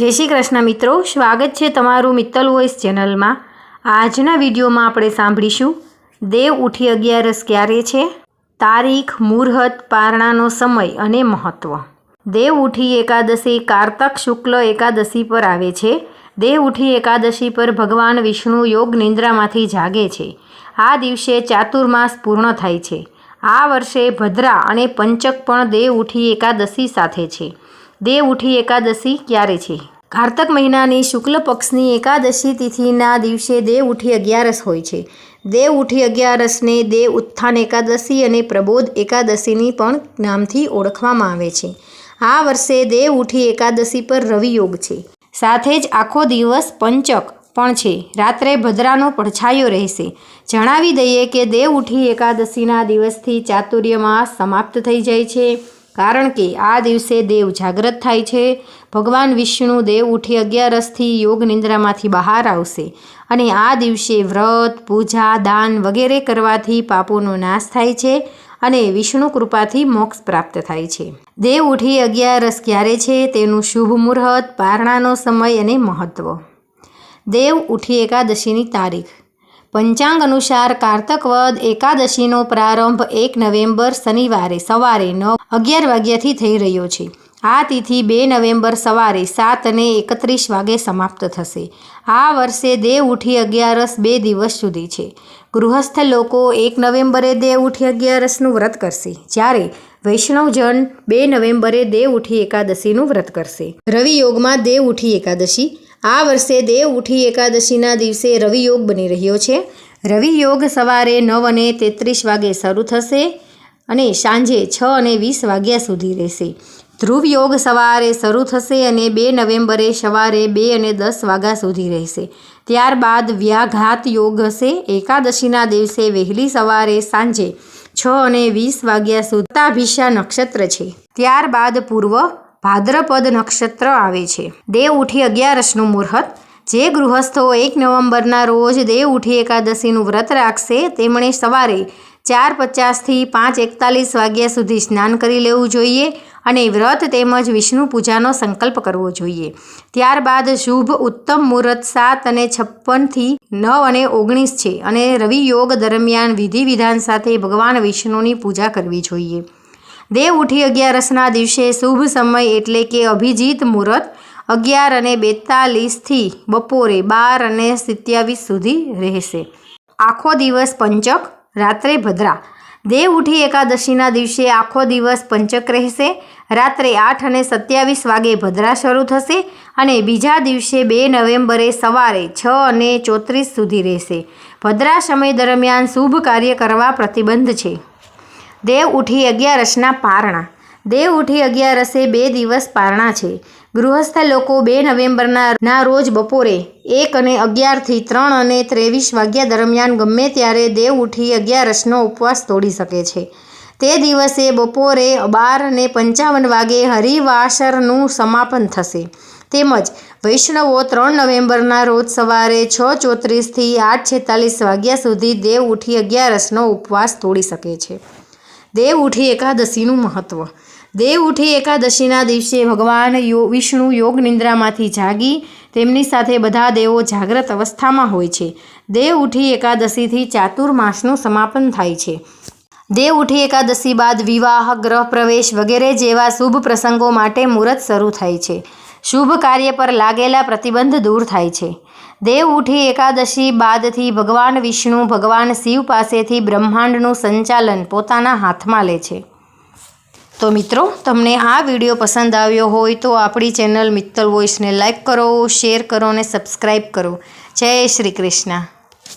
જય શ્રી કૃષ્ણ મિત્રો, સ્વાગત છે તમારું મિત્તલ વોઇસ ચેનલમાં. આજના વિડીયોમાં આપણે સાંભળીશું, દેવ ઉઠી અગિયારસ ક્યારે છે? તારીખ, મુહૂર્ત, પારણાનો સમય અને મહત્ત્વ દેવ ઉઠી એકાદશી, કારતક શુક્લ એકાદશી પર આવે છે. દેવ ઉઠી એકાદશી પર ભગવાન વિષ્ણુ યોગ નિંદ્રામાંથી જાગે છે. આ દિવસે ચાતુર્માસ પૂર્ણ થાય છે. આ વર્ષે ભદ્રા અને પંચક પણ દેવ ઉઠી એકાદશી સાથે છે. દેવ ઉઠી એકાદશી ક્યારે છે? કાર્તક મહિનાની શુક્લ પક્ષની એકાદશી તિથિના દિવસે દેવ ઉઠી અગિયારસ હોય છે. દેવ ઉઠી અગિયારસને દેવ ઉત્થાન એકાદશી અને પ્રબોધ એકાદશીની પણ નામથી ઓળખવામાં આવે છે. આ વર્ષે દેવ ઉઠી એકાદશી પર રવિયોગ છે. સાથે જ આખો દિવસ પંચક પણ છે. રાત્રે ભદ્રાનો પડછાયો રહેશે. જણાવી દઈએ કે દેવ ઉઠી એકાદશીના દિવસથી ચાતુર્યમાં સમાપ્ત થઈ જાય છે. કારણ કે આ દિવસે દેવ જાગ્રત થાય છે. ભગવાન વિષ્ણુ દેવ ઉઠી અગિયારસથી યોગ નિંદ્રામાંથી બહાર આવશે અને આ દિવસે વ્રત, પૂજા, દાન વગેરે કરવાથી પાપોનો નાશ થાય છે અને વિષ્ણુ કૃપાથી મોક્ષ પ્રાપ્ત થાય છે. દેવ ઉઠી અગિયારસ ક્યારે છે તેનું શુભ મુહૂર્ત, પારણાનો સમય અને મહત્ત્વ દેવ ઉઠી એકાદશીની તારીખ. પંચાંગ અનુસાર કારતક વદ એકાદશીનો પ્રારંભ એક નવેમ્બર શનિવારે સવારે નવ અગિયાર વાગ્યાથી થઈ રહ્યો છે. આ તિથિ બે નવેમ્બર સવારે સાત અને એકત્રીસ વાગે સમાપ્ત થશે. આ વર્ષે દેવ ઉઠી અગિયારસ બે દિવસ સુધી છે. ગૃહસ્થ લોકો એક નવેમ્બરે દેવ ઉઠી અગિયારસનું વ્રત કરશે, જ્યારે વૈષ્ણવજન બે નવેમ્બરે દેવ ઉઠી એકાદશીનું વ્રત કરશે. રવિ યોગમાં દેવ ઉઠી એકાદશી આ વર્ષે દેવ ઉઠી એકાદશીના દિવસે રવિયોગ બની રહ્યો છે. રવિ યોગ સવારે નવ અને તેત્રીસ વાગે શરૂ થશે અને સાંજે છ અને વીસ વાગ્યા સુધી રહેશે. ધ્રુવ યોગ સવારે શરૂ થશે અને બે નવેમ્બરે સવારે બે અને દસ વાગ્યા સુધી રહેશે. ત્યારબાદ વ્યાઘાત યોગ હશે. એકાદશીના દિવસે વહેલી સવારે સાંજે છ અને વીસ વાગ્યા સુધી નક્ષત્ર છે. ત્યારબાદ પૂર્વ ભાદ્રપદ નક્ષત્ર આવે છે. દેવ ઉઠી અગિયારસનું મુહૂર્ત. જે ગૃહસ્થો એક નવેમ્બરના રોજ દેવ ઉઠી એકાદશીનું વ્રત રાખશે, તેમણે સવારે ચાર પચાસથી પાંચ એકતાલીસ વાગ્યા સુધી સ્નાન કરી લેવું જોઈએ અને વ્રત તેમજ વિષ્ણુ પૂજાનો સંકલ્પ કરવો જોઈએ. ત્યારબાદ શુભ ઉત્તમ મુહૂર્ત સાત અને છપ્પનથી નવ અને ઓગણીસ છે અને રવિ યોગ દરમિયાન વિધિ વિધાન સાથે ભગવાન વિષ્ણુની પૂજા કરવી જોઈએ. દેવ ઉઠી અગિયારસના દિવસે શુભ સમય એટલે કે અભિજીત મુહૂર્ત અગિયાર અને બેતાલીસથી બપોરે બાર અને સિત્યાવીસ સુધી રહેશે. આખો દિવસ પંચક, રાત્રે ભદ્રા. દેવ ઉઠી એકાદશીના દિવસે આખો દિવસ પંચક રહેશે. રાત્રે આઠ અને સત્યાવીસ વાગે ભદ્રા શરૂ થશે અને બીજા દિવસે બે નવેમ્બરે સવારે છ અને ચોત્રીસ સુધી રહેશે. ભદ્રા સમય દરમિયાન શુભ કાર્ય કરવા પ્રતિબંધ છે. દેવ ઉઠી અગિયારસના પારણા. દેવ ઉઠી અગિયારસે બે દિવસ પારણા છે. ગૃહસ્થ લોકો બે નવેમ્બરના ના રોજ બપોરે એક અને અગિયારથી ત્રણ અને ત્રેવીસ વાગ્યા દરમિયાન ગમે ત્યારે દેવ ઉઠી અગિયારસનો ઉપવાસ તોડી શકે છે. તે દિવસે બપોરે બાર અને પંચાવન વાગે હરિવાસરનું સમાપન થશે. તેમજ વૈષ્ણવો ત્રણ નવેમ્બરના રોજ સવારે છ ચોત્રીસથી આઠ છેતાલીસ વાગ્યા સુધી દેવ ઉઠી અગિયારસનો ઉપવાસ તોડી શકે છે. દેવ ઉઠી એકાદશીનું મહત્ત્વ દેવ ઉઠી એકાદશીના દિવસે ભગવાન યો, વિષ્ણુ યોગ નિંદ્રામાંથી જાગી તેમની સાથે બધા દેવો જાગ્રત અવસ્થામાં હોય છે. દેવ ઉઠી એકાદશીથી ચાતુર્માસનું સમાપન થાય છે. દેવ ઉઠી એકાદશી બાદ વિવાહ, ગ્રહ પ્રવેશ વગેરે જેવા શુભ પ્રસંગો માટે મુહૂર્ત શરૂ થાય છે. શુભ કાર્ય પર લાગેલા પ્રતિબંધ દૂર થાય છે. દેવ ઉઠી એકાદશી બાદથી ભગવાન વિષ્ણુ, ભગવાન શિવ પાસેથી બ્રહ્માંડનું સંચાલન પોતાના હાથમાં લે છે. તો મિત્રો, તમને આ વીડિયો પસંદ આવ્યો હોય તો આપણી ચેનલ મિત્તલ વોઇસને લાઈક કરો, શેર કરો અને સબસ્ક્રાઈબ કરો. જય શ્રી કૃષ્ણ.